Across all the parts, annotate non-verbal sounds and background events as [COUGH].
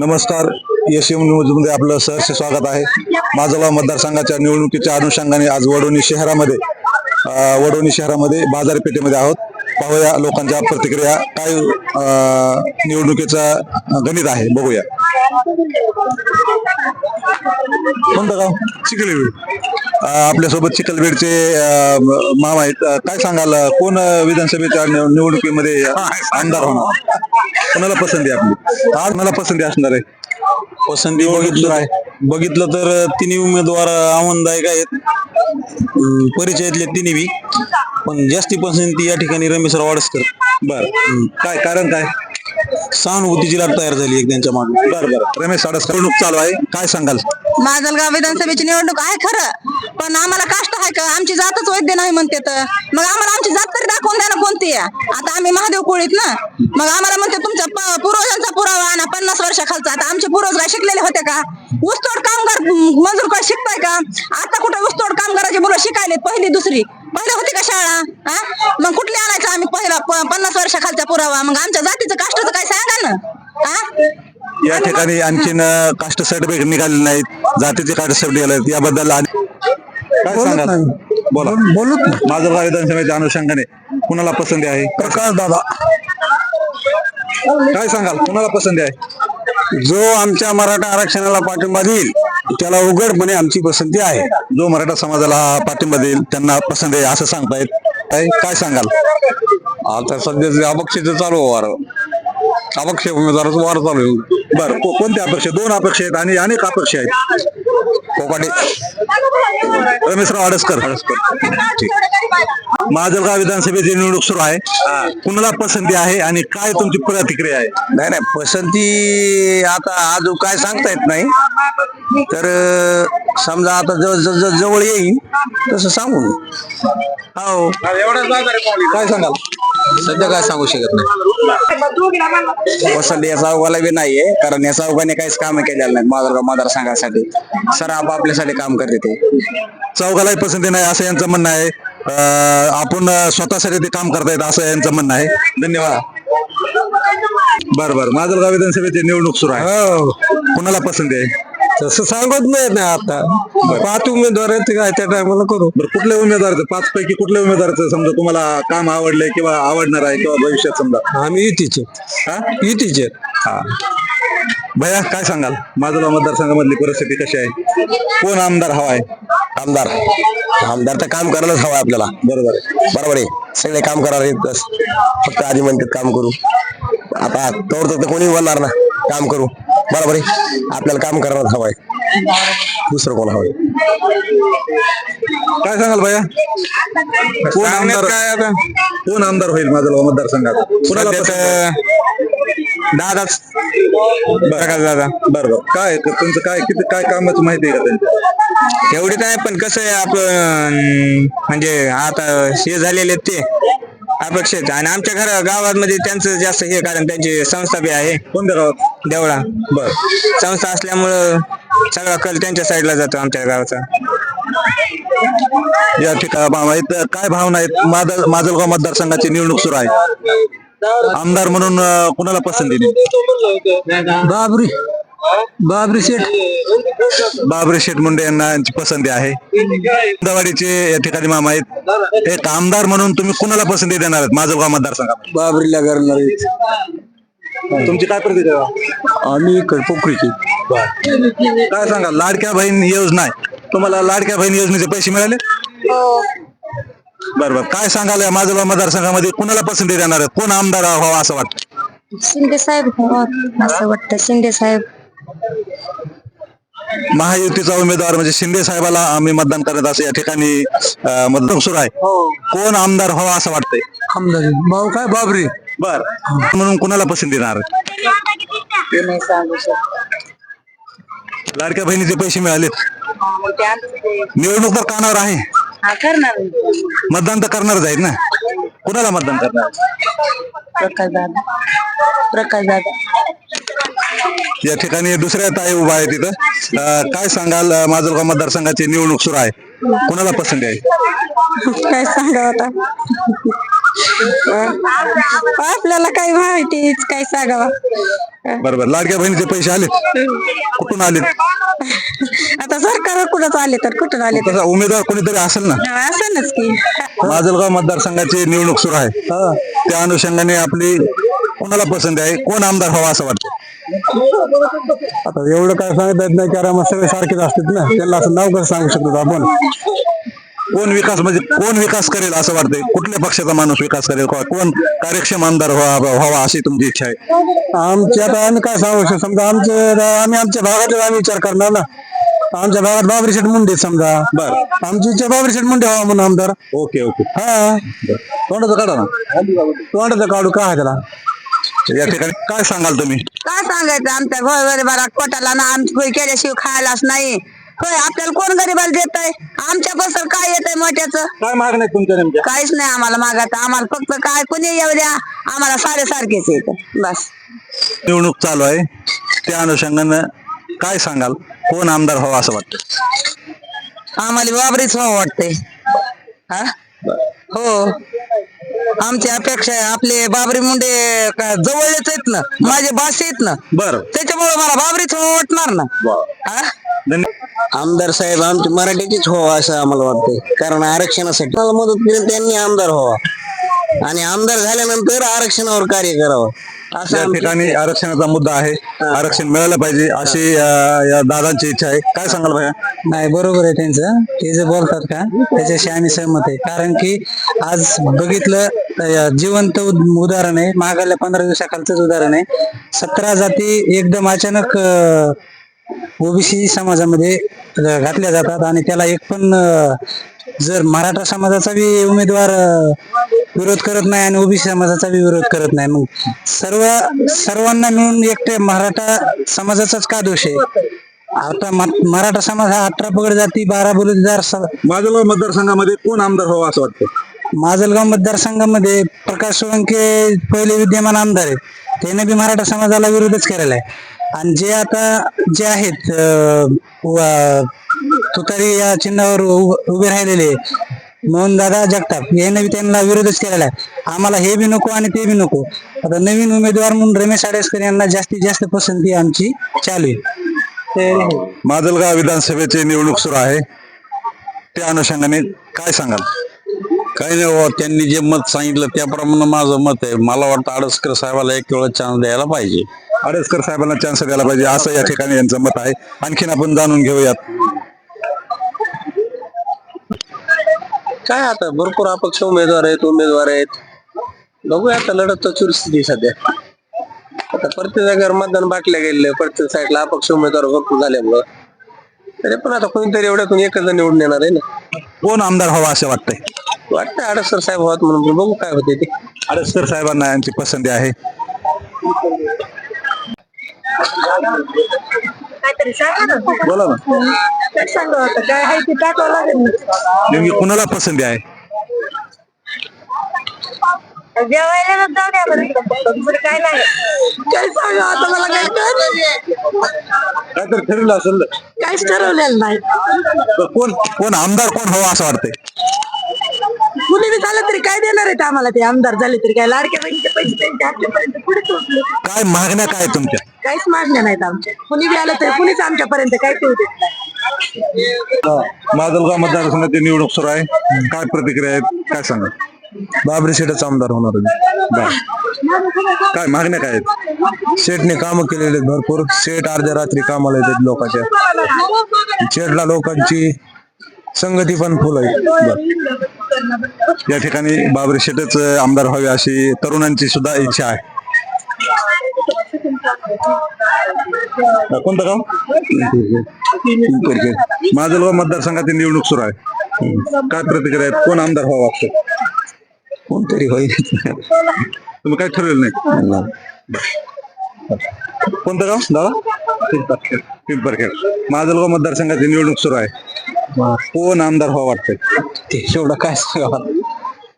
नमस्कार S M न्यूजमध्ये आपलं सहर्ष स्वागत आहे. माझगाव मतदारसंघाच्या निवडणुकीच्या अनुषंगाने आज वडोणी शहरामध्ये वडोणी शहरामध्ये बाजारपेठेमध्ये आहोत. पाहूया लोकांच्या प्रतिक्रिया. काय निवडणुकीचा गणित आहे बघूया. कोणतं गाव? चिखलबेड. आपल्यासोबत चिखलबेडचे मामा आहेत. काय सांगाल कोण विधानसभेच्या निव- निवडणुकीमध्ये आमदार होणार? कोणाला पसंती आहे आपली? आज मला पसंती असणार आहे? पसंती बघितलं बघितलं तर तिन्ही उमेदवार आव्हानदायक आहेत. परिचयातले तिन्ही बी. पण जास्ती पसंती या ठिकाणी रमेशराव वाडसकर बर. काय कारण काय? सहानुभूतीची लाट तयार झाली एक त्यांच्या मागे. बर बर. रमेश निवडणूक चालू आहे. काय सांगाल? माजलगाव विधानसभेची निवडणूक आहे खरं. पण आम्हाला काष्ट आहे का? आमची जातच वैद्य नाही म्हणते तर. मग आम्हाला आमची जात तरी दाखवून द्या ना कोणती आहे? आता आम्ही महादेव कोळीत ना. मग आम्हाला म्हणते तुमच्या पूर्वजांचा पुरावा आणा पन्नास वर्षाखालचा. आता आमचे पूर्वज काय शिकलेले होते का? ऊसतोड कामगार मजूर काय शिकताय का? आता कुठे ऊसतोड कामगाराची मुलं शिकायले पहिली दुसरी? पहिले होती का शाळा? हा मग कुठली आणायचं आम्ही पहिला पन्नास वर्षाखालचा पुरावा? मग आमच्या जातीचं काष्टाचं काय सांगा ना? हा या ठिकाणी आणखीन कास्ट सर्टिफिकेट निघाले नाहीत. जातीचे कास्ट सर्टिफिकेट आहेत याबद्दल आणि- काय सांगाल? बोला. बोलू माझं गाव विधानसभेच्या अनुषंगाने कुणाला पसंती आहे? प्रकाश दादा. काय सांगाल? कुणाला पसंती आहे? जो आमच्या मराठा आरक्षणाला पाठिंबा देईल त्याला उघडपणे आमची पसंती आहे. जो मराठा समाजाला पाठिंबा देईल त्यांना पसंत आहे असं सांगतायत. काय काय सांगाल? आता सध्या अपक्षाचं चालू वार. अपक्ष उमेदवाराचा वार चालू आहे. बर को- कोणते दोन अपेक्षा आहेत आणि अनेक अपेक्षा आहेत. रमेशराव आडसकर ठीक. माजलगाव विधानसभेची निवडणूक सुरू आहे. कुणाला पसंती आहे आणि काय तुमची प्रतिक्रिया आहे? नाही नाही पसंती आता अजून काय सांगता येत नाही. तर समजा आता ज- ज- ज- जवळ येईल तसं सांगू हो. काय सांगाल? सध्या काय सांगू शकत नाही. पसंत या चौघाला बी नाहीये कारण या चौघाने काहीच काम केलेलं नाही माधवगाव मतदारसंघासाठी. सर आपापल्यासाठी काम करते ते. चौघालाही पसंती नाही असं यांचं म्हणणं आहे. अं, आपण स्वतःसाठी ते काम करतायत असं यांचं म्हणणं आहे. धन्यवाद. बर बर. माजलगाव विधानसभेची निवडणूक सुरू आहे. हो. कुणाला पसंती आहे? तसं सांगत नाही ना आता. पाच उमेदवार आहेत काय त्या टायमाला करू. बरं कुठल्या उमेदवाराचं पाच पैकी कुठल्या उमेदवाराचं समजा तुम्हाला काम आवडलंय किंवा आवडणार आहे किंवा भविष्यात समजा. आम्ही युतीचे. हा? युतीचे. हा. भैया काय सांगाल? माजलगाव मतदारसंघामधली परिस्थिती कशी आहे? कोण आमदार हवा आहे? आमदार. आमदार तर काम करायलाच हवं आपल्याला. बरोबर. आहे बरोबर आहे. सगळे काम करायला बस फक्त आधी म्हणतात काम करू. आता तोवर तर कोणी बोलणार ना? काम करू. बरोबर आहे. आपल्याला काम करायलाच हवं आहे. दुसरं कोण हवंय काय सांगाल भैया? कोण आमदार? कोण आमदार होईल माजलगाव मतदारसंघात? कुणाला? दादाच. बरं. दादा. बरोबर काय तुमचं काय किती काय कामाची माहिती आहे का त्यांची एवढी नाही पण कसं आहे आपलं म्हणजे आता हे झालेले ते अपेक्षित. आणि आमच्या घर गावामध्ये त्यांचं जास्त हे कारण त्यांची संस्था बी आहे. कोणत्या गावात? देवळा. बर. संस्था असल्यामुळं सगळा कल त्यांच्या साईडला जातो आमच्या गावाचा. या ठिकाणी काय भावना आहेत? मादल माजलगाव मतदारसंघाची निवडणूक सुरू आहे. आमदार म्हणून कुणाला पसंती बाबरी. बाबरी शेठ. बाबरी शेठ मुंडे यांना यांची पसंती आहे. दवाडीचे या ठिकाणी मामा आहेत. एक आमदार म्हणून तुम्ही कुणाला पसंती देणार आहेत? माजलगाव मतदारसंघात बाबरीला करणार तुमची काय प्रतिक्रिया आम्ही इकडे पोखरीची. काय सांगा लाडक्या बहीण योजना आहे. तुम्हाला लाडक्या बहीण योजनेचे पैसे मिळाले? बरं बरं. काय सांगाल या मतदारसंघामध्ये? कुणाला पसंती देणार आहेत? कोण आमदार व्हावा असं वाटतं? शिंदे साहेब असं वाटतं. शिंदे साहेब. महायुतीचा उमेदवार म्हणजे शिंदे साहेबाला आम्ही मतदान करत असं या ठिकाणी अं, मतदान सुरू आहे. कोण आमदार व्हावा असं वाटतंय? भाऊ काय? बाबरी. बर. म्हणून कुणाला पसंती देणार? लाडक्या बहिणीचे पैसे मिळालेत निवडणूक तर कानावर आहे. करणार मतदान तर करणारच आहेत ना? कुणाला मतदान करणार? प्रकाश दादा. प्रकाश दादा. या ठिकाणी दुसऱ्या ताई उभा आहे तिथं. अं, काय सांगाल अं, माजलगाव मतदारसंघाची निवडणूक सुरू आहे? कुणाला पसंती आहे? काय सांगा आता? आपल्याला काही माहिती काय सांगावा. बरोबर. लाडक्या बहिणीचे पैसे आलेत. कुठून आलेत? आता सरकार कुठं आले तर कुठून आले तसा उमेदवार कोणीतरी असेल ना? तर असं की. माजलगाव मतदारसंघाची निवडणूक सुरू आहे. त्या अनुषंगाने आपली कोणाला पसंत आहे? कोण आमदार व्हावा असं वाटतं? आता एवढं काय सांगता येत नाही कारण मग सगळे सारखेच असतात ना. त्यांना असं नाव कसं सांगू शकतो आपण? कोण विकास म्हणजे कोण विकास करेल असं वाटतंय? कुठल्या पक्षाचा माणूस विकास करेल? कोण कार्यक्षम आमदार व्हावा व्हावा अशी तुमची इच्छा आहे? आमच्या आता आम्ही काय सांगू शकतो? समजा आमचे आम्ही आमच्या भागातच आम्ही विचार करणार ना. आमच्या भागात बाबरी शेठ मुंडे समजा. बर. आमची इच्छा बाबरी शेठ मुंडे व्हावा म्हणून आमदार. Okay okay. हा. तोंडाचं काढा ना. तोंडाचं काढू काय त्याला? या ठिकाणी काय सांगाल तुम्ही? काय सांगायचं? आमच्या घर गरीबाला पोटाला ना आमची केल्याशिवाय खायलाच नाही. होय आपल्याला कोण गरीबाला देत आहे आमच्या बसल काय येत आहे मोठ्याचं? काय आहेत तुमच्या नेमक्या? काहीच नाही आम्हाला मागायचं. आम्हाला फक्त काय कोणी येऊ द्या आम्हाला साडेसारखेच येत. बस. निवडणूक चालू आहे. त्या अनुषंगानं काय सांगाल? कोण आमदार व्हावा असं वाटतं? आम्हाला बाबरीच व्हावं वाटतंय. हा? हो. आमची अपेक्षा आहे आपले बाबरी मुंडे का- जवळच आहेत ना माझे भाषे आहेत ना बरं. त्याच्यामुळे मला बाबरीच वाटणार ना. हा? आमदार साहेब आमच्या मराठीचीच व्हावा असं आम्हाला वाटतंय. कारण आरक्षणासाठी मला मदत केली त्यांनी आमदार व्हावा. आणि आमदार झाल्यानंतर आरक्षणावर कार्य करावं. या ठिकाणी आरक्षणाचा मुद्दा आहे. आरक्षण मिळालं पाहिजे अशी अं, या दादांची इच्छा आहे. काय सांगाल भैया? नाही बरोबर आहे त्यांचं. ते जे बोलतात का त्याच्याशी आम्ही सहमत आहे. कारण की आज बघितलं जिवंत उद- उदाहरण आहे. मागाल्या पंधरा दिवसाखालचंच उदाहरण आहे. सतरा जाती एकदम अचानक ओबीसी समाजामध्ये अं, घातल्या जातात आणि त्याला एक पण अं, जर मराठा समाजाचा बी उमेदवार अं, विरोध करत नाही आणि ओबीसी समाजाचा विरोध करत नाही. मग सर्व सर्वांना मिळून एकटे मराठा समाजाचाच का दोष आहे? आता मराठा समाज हा अठरा पगड जाती बारा बलुतेदार माझं मतदारसंघामध्ये कोण आमदार व्हावा असं वाटतं? माजलगाव मतदारसंघामध्ये प्रकाश सोळंके पहिले विद्यमान आमदार आहेत त्याने बी मराठा समाजाला विरोधच केलेला आहे. आणि जे आता जे आहेत तुतारी या चिन्हावर उभे राहिलेले मोहनदादा जगताप. याने बी त्यांना विरोधच केलेला आहे. आम्हाला हे बी नको आणि ते बी नको. आता नवीन उमेदवार म्हणून रमेश आडेसकर यांना जास्तीत जास्त पसंती आमची चालू आहे. ते- माजलगाव विधानसभेची निवडणूक सुरू आहे. त्या अनुषंगाने काय सांगाल? काही नाही बाबा त्यांनी जे मत सांगितलं त्याप्रमाणे माझं मत आहे. मला वाटतं आडसकर साहेबाला एक वेळा चान्स द्यायला पाहिजे. आडेसकर साहेबांना चान्स द्यायला पाहिजे असं या ठिकाणी यांचं मत आहे. आणखीन आपण जाणून घेऊयात. काय आता? भरपूर अपक्ष उमेदवार आहेत उमेदवार आहेत. बघूया आता लढत तर चुरस्थिती सध्या. आता प्रत्येक जागेवर मतदान बाटल्या गेले प्रत्येक साईडला अपक्ष उमेदवार भरपूर झाल्यामुळं. तरी पण आता कोणीतरी एवढ्यातून एकच जण निवडून येणार आहे ना? कोण आमदार व्हावा असं वाटतंय? वाटतं आडसर साहेब होत म्हणून बघू काय होते ते. आडेसकर साहेबांना यांची पसंती आहे. बोला ना. काय आहे ते टाकावं लागेल नेमकी कुणाला पसंती आहे? जेवायला जाऊ द्या बरं दुसरं काय नाही. काय सांगा आता मला काय काय तर ठरवलं असेल काहीच ठरवलेलं नाही. कोण कोण आमदार कोण व्हावा असं वाटतंय? कुणी बी झालं तरी काय देणार आहेत आम्हाला ते? आमदार झाले तरी काय? लाडक्या बहिणीचे पैसे त्यांच्या आपल्यापर्यंत पुढे पोहोचले काय मागण्या काय तुमच्या? काहीच मागण्या नाहीत आमच्या. कुणी बी आलं तरी कुणीच आमच्यापर्यंत काय करू देत नाही. माजलगाव मतदारसंघाची निवडणूक सुरू आहे काय प्रतिक्रिया आहेत? काय सांगा? बाबरी शेठच आमदार होणार काय मागण्या काय आहेत? शेठने कामं केलेले भरपूर. शेठ अर्ध्या रात्री कामाला येतात लोकांच्या. शेठला लोकांची संगती पण फुल आहे या ठिकाणी बाबरी शेठच आमदार व्हावे अशी तरुणांची सुद्धा इच्छा आहे. कोणतं गाव? माझं माजलगाव मतदारसंघाची निवडणूक सुरू आहे. काय प्रतिक्रिया आहेत? कोण आमदार व्हावं वाटतं? कोणतरी होईल. तुम्ही काय ठरवलं नाही? कोणतं गाव? दादा? पिंपरखेड. पिंपरखेड. माजलगाव मतदारसंघाची निवडणूक सुरू आहे. कोण आमदार व्हावं वाटतंय? ते एवढं काय सांगावं?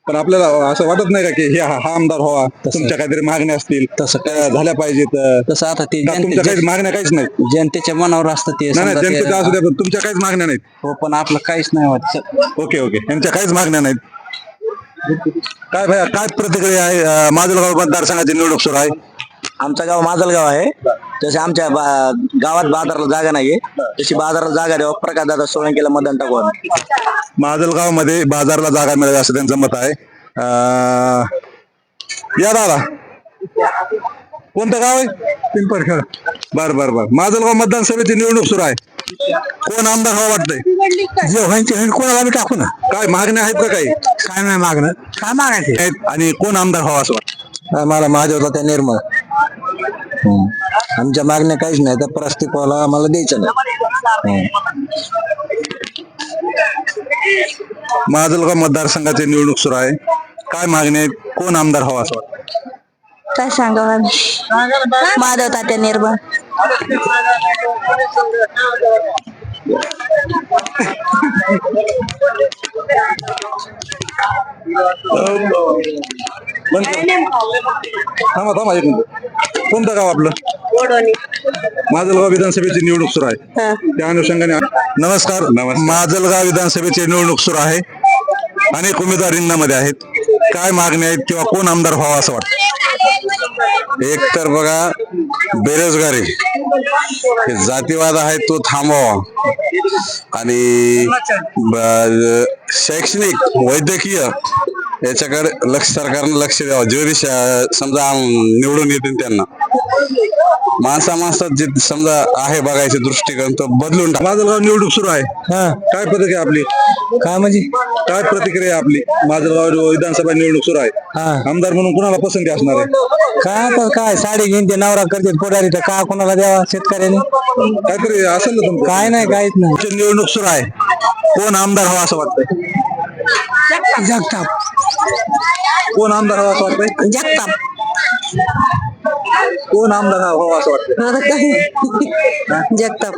पण आपल्याला असं वाटत नाही का की हे हा हा आमदार व्हावा? तुमच्या काहीतरी मागण्या असतील. तसं. त्या झाल्या पाहिजेत. तसं आता ते तुमच्या जनते- काही मागण्या काहीच नाहीत? जनतेच्या मनावर असतं ते नाही नाही जनतेच्या असू द्या पण तुमच्या काहीच मागण्या नाहीत. हो पण आपलं काहीच नाही वाटत ओके ओके. यांच्या काहीच मागण्या नाहीत. काय भैया काय प्रतिक्रिया आहे अं, माजलगाव मतदारसंघाची निवडणूक सुरू आहे? आमचं गाव माजलगाव आहे. तसे आमच्या बा- गावात बाजाराला जागा नाहीये. तशी बाजाराला जागा द्यावं. प्रकाश दादा सोळंकीला मतदान टाकू आम्ही. मध्ये बाजारला जागा मिळावी असं त्यांचं मत आहे. अं, या दादा. कोणतं गाव आहे? पिंपरखेड बर बर बर. माजलगाव मतदान सभेची निवडणूक सुरू आहे. कोण आमदार हवा वाटतंय? जे होईल कोणाला आम्ही टाकू ना? काय मागण्या आहेत का काही? काय नाही मागणं. काय मागायचे? आहेत आणि कोण आमदार हवा असं वाटतं आम्हाला महादेवला त्या निर्मळ. आमच्या मागण्या काहीच नाही तर प्रस्तिकवाला आम्हाला द्यायचं नाही महाजलगाव मतदारसंघाची निवडणूक सुरू आहे. काय मागणी आहे? कोण आमदार हवा असं वाटतं? काय सांगा माधव तात्या निर्भर. थांबा थांबा एक मिनिट. कोणतं गाव आपलं? माजलगाव विधानसभेची निवडणूक सुरू आहे. त्या अनुषंगाने नमस्कार. माजलगाव विधानसभेची निवडणूक सुरू आहे. अनेक उमेदवार रिंगणामध्ये आहेत. काय मागणी आहेत किंवा कोण आमदार व्हावा असं वाटतं? एक तर बघा बेरोजगारी. हे जातीवाद आहे तो थांबवा. आणि शैक्षणिक वैद्यकीय याच्याकडे लक्ष सरकारनं लक्ष द्यावं. जेवढी समजा निवडून येतील त्यांना. माणसा माणसात जे समजा आहे बघायचे दृष्टिकोन तो बदलून टाक. माजलगाव निवडणूक सुरू आहे. काय प्रतिक्रिया आपली? काय म्हणजे? काय प्रतिक्रिया आपली? माजलगाव विधानसभा निवडणूक सुरू आहे. आमदार म्हणून कुणाला पसंती असणार आहे? काय काय? साडी घेऊन ते नवरा करते पुढारी तर का कोणाला द्यावा शेतकऱ्याने? काहीतरी असेल ना तुमचं? काय नाही काहीच नाही. तुमची निवडणूक सुरू आहे. कोण आमदार हवा असं वाटतंय? जगताप. कोण आमदार हवा असं वाटतंय? जगताप. कोण आमदार हवा असं वाटतंय आता काय? जगताप.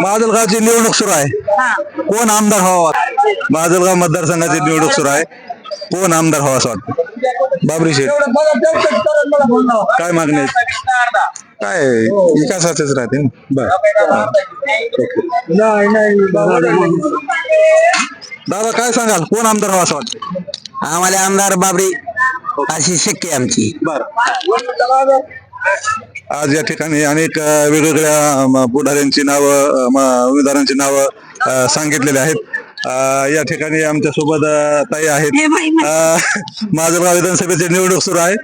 माजलगावची निवडणूक सुरू आहे. कोण आमदार हवा माजलगाव मतदारसंघाची निवडणूक सुरू आहे. कोण आमदार हवा असं वाटतं? बाबरी शेठ. काय मागणी आहेत काय? विकासाचेच राहते ना. बर. दादा काय सांगाल? कोण आमदार हवा असं वाटतं? आम्हाला आमदार बाबरी अशी शक्य आहे आमची. बर. आज या ठिकाणी अनेक अ, वेगवेगळ्या म, पुढाऱ्यांची नावं अ, म, उमेदवारांची नावं अ, सांगितलेली आहेत. अ, या ठिकाणी आमच्यासोबत ताई आहेत. अ, माजलगाव विधानसभेची निवडणूक सुरू आहे.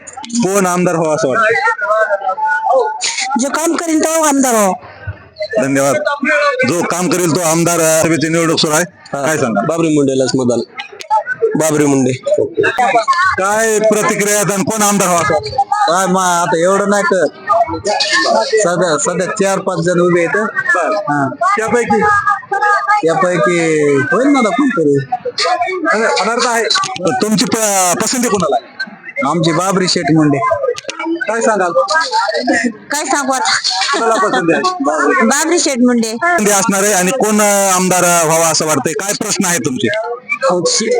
कोण आमदार व्हावं असं वाटतं? जो काम करीन तो आमदार हो धन्यवाद. जो काम करेल तो आमदार अ, सभेची निवडणूक सुरू आहे. काय सांगा बाबरी मुंडेलाच मतदान. बाबरी मुंडे. काय प्रतिक्रिया आहेत आणि कोण आमदार वाटतं? काय मग आता एवढं नाही तर सध्या सध्या चार पाच जण उभे आहेत. हा. त्यापैकी? त्यापैकी होईल ना आता कोणतरी पदार्थ आहे. तुमची प- पसंती कोणाला आहे? आमची बाबरी शेठ मुंडे. काय सांगाल? काय सांगू आता? कोणाला पसंती आहे? बाबरी शेठ मुंडे. पसंती असणार आहे आणि कोण अ, आमदार व्हावा असं वाटतंय? काय प्रश्न आहे तुमचे?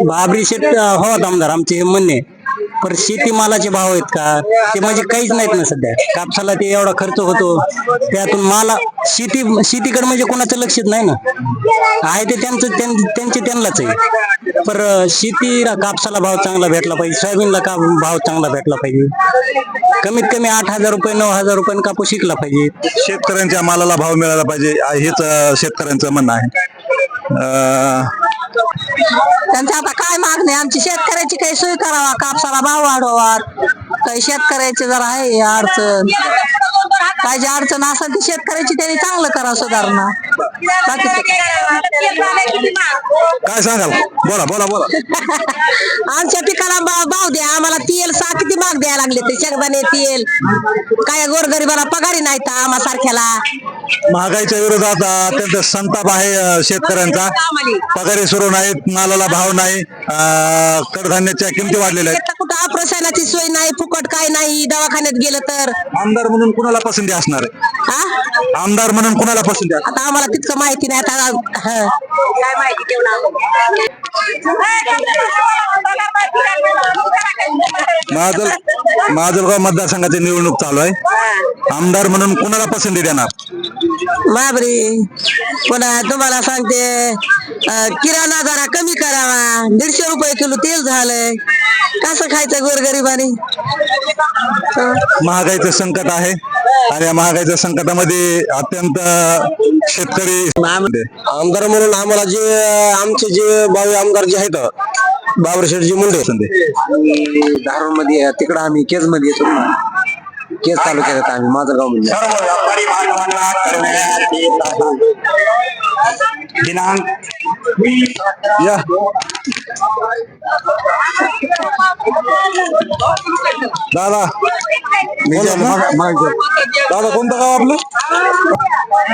बाबरी शेत हो आमदार आमचे हे म्हणणे. पण शेतीमालाचे भाव आहेत का? ते म्हणजे काहीच नाहीत ना सध्या. कापसाला ते एवढा खर्च होतो. त्यातून माला शेती शेतीकडे म्हणजे कोणाचं लक्षच नाही ना. आहे ते त्यांचं त्यां- त्यांचे त्यांनाच आहे. पर शेतीला कापसाला भाव चांगला भेटला पाहिजे. सोयाबीनला का भाव चांगला भेटला पाहिजे? कमीत कमी आठ हजार रुपये नऊ हजार रुपये कापूस शिकला पाहिजे. शेतकऱ्यांच्या मालाला भाव मिळाला पाहिजे. हेच शेतकऱ्यांचं म्हणणं आहे. त्यांचं आता काय मागणी? आमची शेतकऱ्याची काही सोय करावा कापसाला भाव वाढवा काही शेतकऱ्याची जरा आहे अडचण काय जी अडचण असेल ती शेतकऱ्याची त्यांनी चांगलं करा सुधारणा. काय सांगाल? बोला बोला बोला. आमच्या पिकाला भाव द्या. आम्हाला तेल सा किती महाग द्यायला लागले ते? शेंगदाणे तेल. काय गोरगरिबाला पगारी नाही तर आम्हा सारख्याला. महागाईच्या विरोधात अ, अत्यंत संताप आहे अ, शेतकऱ्यांचा. पगारी सुरू नाहीत मालाला भाव नाही. अ, कडधान्याच्या किमती वाढलेल्या आहेत. कुठं ऑपरेशनाची सोय नाही फुकट काय नाही दवाखान्यात गेलं तर? आमदार म्हणून कुणाला पसंती असणार? आहे हा आमदार म्हणून कुणाला पसंती असणार? आता आम्हाला तितकं माहिती नाही आता हं. काय माहिती माजल माजलगाव मतदारसंघाची निवडणूक चालू आहे. आमदार म्हणून कुणाला पसंती देणार? बाबरी पुन्हा तुम्हाला सांगते किराणा जरा कमी करावा. दीडशे रुपये किलो तेल झालंय. कसं खायचं गोरगरिबाने? महागाईचं संकट आहे आणि या महागाईच्या संकटामध्ये अत्यंत शेतकरी आमदार म्हणून आम्हाला जे आमचे जे भावी आमदार जे आहेत बाबरशेठजी मुंडे. धारूरमध्ये तिकडं आम्ही केजमध्ये येतो. केज तालुक्यात येतो आम्ही माजलगावमध्ये दिनांक या. दादा. बोला ना. दादा कोणतं गाव आपलं?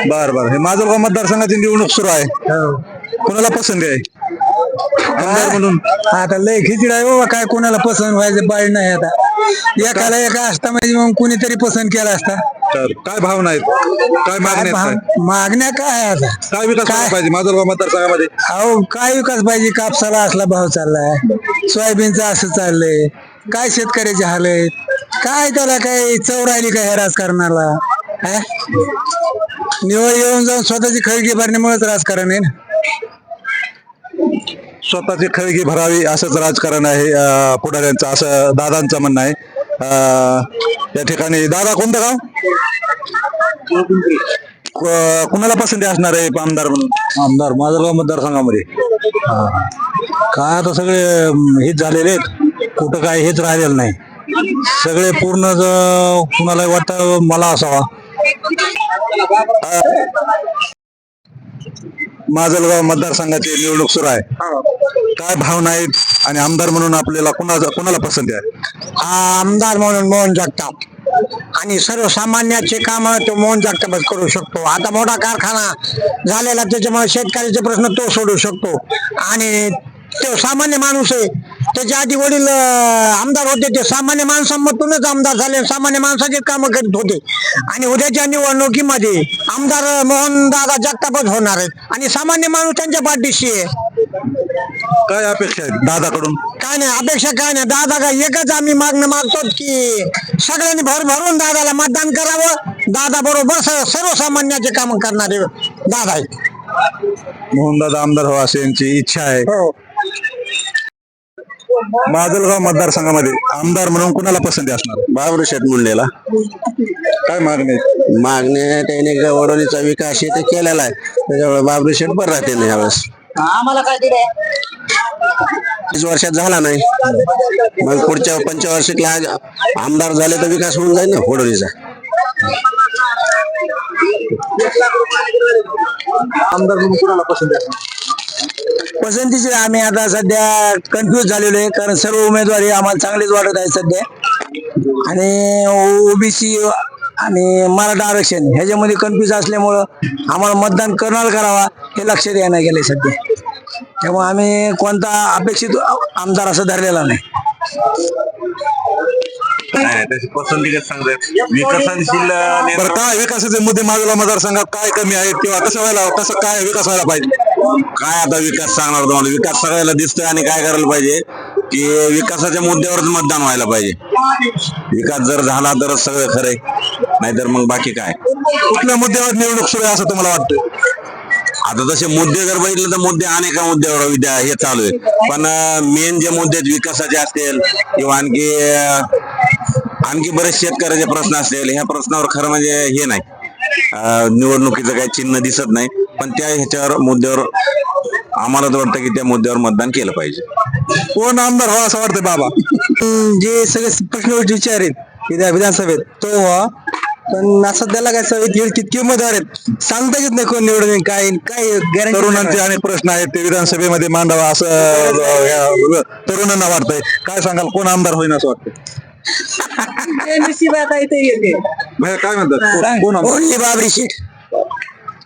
बर बर. हे माझं मतदारसंघाची निवडणूक सुरू आहे. कोणाला पसंती आहे? आमदार म्हणून आता लय खिचड आहे बाबा काय कोणाला पसंत व्हायचं पाहिजे नाही आता. एकाला एका असता म्हणजे मग कुणीतरी पसंत केला असता. तर काय भावना आहेत? काय मागण्या आहेत? काय? भाव- मागण्या काय आहे आता? काय विकास झाला पाहिजे? माझं मतदारसंघामध्ये? अहो काय विकास पाहिजे? कापसाला असला भाव चाललाय. सोयाबीनचा असं चाललंय. काय शेतकऱ्याचे हाल आहेत? काय त्याला काय चव राहिली काय ह्या राजकारणाला? हा? निवड येऊन जाऊन स्वतःची खळगी भरण्यामुळेच राजकारण आहे ना? स्वतःची खळगी भरावी असंच राजकारण आहे पुढाऱ्यांचं असं दादांचं म्हणणं आहे. या ठिकाणी दादा कोणतं गाव? को- कुणाला पसंती असणार आहे आमदार म्हणून? आमदार माझं मतदारसंघामध्ये. काय आता सगळे हेच झालेले आहेत. कुठं काय हेच राहिलेलं नाही. सगळे पूर्ण कुणाला वाटतं मला असावा. माजलगाव मतदारसंघाची निवडणूक सुरू आहे. काय भावना आहेत आणि आमदार म्हणून आपल्याला कुणाला कुणाला पसंती आहे? आमदार म्हणून मोहन जगताप. आणि सर्वसामान्याचे काम तो मोहन जगतापच करू शकतो. आता मोठा कारखाना झालेला त्याच्यामुळे शेतकऱ्याचे प्रश्न तो सोडू शकतो. आणि तो सामान्य माणूस आहे. त्याच्या आधी वडील आमदार होते. ते सामान्य माणसांमधूनच आमदार झाले सामान्य माणसाचे काम करीत होते. आणि उद्याच्या निवडणुकीमध्ये आमदार मोहन दादा जगतापच होणार आहेत. आणि सामान्य माणूस त्यांच्या पाठीशी आहे. काय अपेक्षा आहेत दादाकडून? काय नाही अपेक्षा काय नाही. दादा का एकच आम्ही मागणं मागतो की सगळ्यांनी भर भरून दादाला मतदान करावं. दादा बरोबर सर्वसामान्याचे काम करणारे दादा आहेत. मोहनदादा आमदार व्हावा अशी यांची इच्छा आहे. हो. माजलगाव मतदारसंघामध्ये आमदार म्हणून कुणाला पसंती असणार? बाबर शेठ मुंडेला. काय मागणी? मागण्या त्याने वडोलीचा विकास ते केलेला आहे. त्याच्यामुळे बाबरी शेठ बरं राहते ना यावेळेस. आम्हाला काय दिलंय? तीस वर्षात झाला नाही. मग पुढच्या पंचवार्षिकला आमदार झाले तर विकास होऊन जाईल ना वडोलीचा आमदार म्हणून कुणाला पसंती असणार? पसंतीचे आम्ही आता सध्या कन्फ्युज झालेलो आहे कारण सर्व उमेदवारी आम्हाला चांगलेच वाटत आहे सध्या. आणि ओबीसी आणि मराठा आरक्षण ह्याच्यामध्ये कन्फ्युज असल्यामुळं आम्हाला मतदान करणार करावा हे लक्षात येणं गेले सध्या. त्यामुळे आम्ही कोणता अपेक्षित आमदार असं धरलेला नाही. विकसनशील बरं काय विकासाचे मुद्दे माजलगाव मतदारसंघात काय कमी आहेत किंवा कसं व्हायला कसं काय विकास व्हायला पाहिजे? काय आता विकास सांगणार तुम्हाला? विकास सगळ्याला दिसतोय आणि काय करायला पाहिजे? की विकासाच्या मुद्द्यावरच मतदान व्हायला पाहिजे. विकास जर झाला तरच सगळं खरंय नाहीतर मग बाकी काय? कुठल्या मुद्द्यावर निवडणूक सुरू आहे असं तुम्हाला वाटतं आता तसे मुद्दे जर बघितले तर मुद्दे अनेक मुद्द्यावर विद्या हे चालू आहे. पण मेन जे मुद्दे आहेत विकासाचे असतील किंवा आणखी आणखी बरेच शेतकऱ्याचे प्रश्न असतील ह्या प्रश्नावर खरं म्हणजे हे नाही. निवडणुकीचं काही चिन्ह दिसत नाही. पण त्या ह्याच्यावर मुद्द्यावर आम्हाला तर वाटतं की त्या मुद्द्यावर मतदान केलं पाहिजे. कोण आमदार व्हावा असं वाटतंय बाबा? जे सगळे प्रश्न विचारित विधा विधानसभेत तो व्हा पण असं त्याला काय सभेत किती उमेदवार आहेत. सांगता येत नाही कोण निवडून काय काय तरुणांचे अनेक प्रश्न आहेत ते विधानसभेमध्ये मांडावा असं तरुणांना वाटतंय. काय सांगाल कोण आमदार होईल असं वाटतं [LAUGHS] काय म्हणतात? कोण बाबरी शेठ.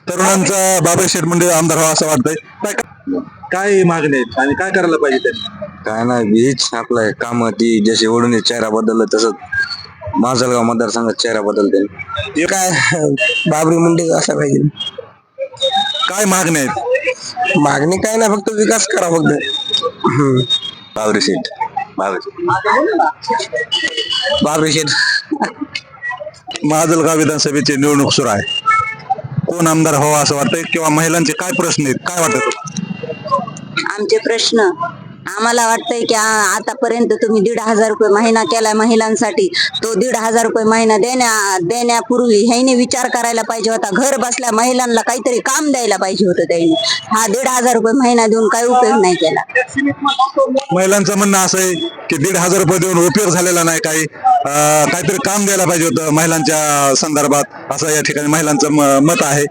तरुणांचा बाबा शेठ म्हणजे आमदार व्हावा असं वाटतंय. काय- काय मागणी आहेत? आणि काय करायला पाहिजे त्यांनी? काय नाही हीच आपलं काम ती जसे ओढून चेहरा बदललं तसंच माजलगाव मतदारसंघात चेहरा बदलते. काय बाबरी मुंडे असं पाहिजे. काय मागणी आहेत? मागणी काय नाही फक्त विकास करा फक्त. बाबरी सीट बाबरी बाबरी शेठ. माजलगाव विधानसभेची निवडणूक सुरू आहे. कोण आमदार हवा असं वाटतंय? किंवा महिलांचे काय प्रश्न आहेत? काय वाटतं आमचे प्रश्न आम्हाला वाटतंय की आतापर्यंत तुम्ही दीड हजार रुपये महिना केलाय महिलांसाठी. तो दीड हजार रुपये महिना देण्या देण्यापूर्वी ह्याने विचार करायला पाहिजे होता. घर बसल्या महिलांना काहीतरी काम द्यायला पाहिजे होतं त्यांनी. हा दीड हजार रुपये महिना देऊन काही उपयोग नाही केला. महिलांचं म्हणणं असं आहे की दीड हजार रुपये देऊन उपयोग झालेला नाही काही. अं, काहीतरी काम द्यायला पाहिजे होतं महिलांच्या संदर्भात असं या ठिकाणी महिलांचं मत आहे.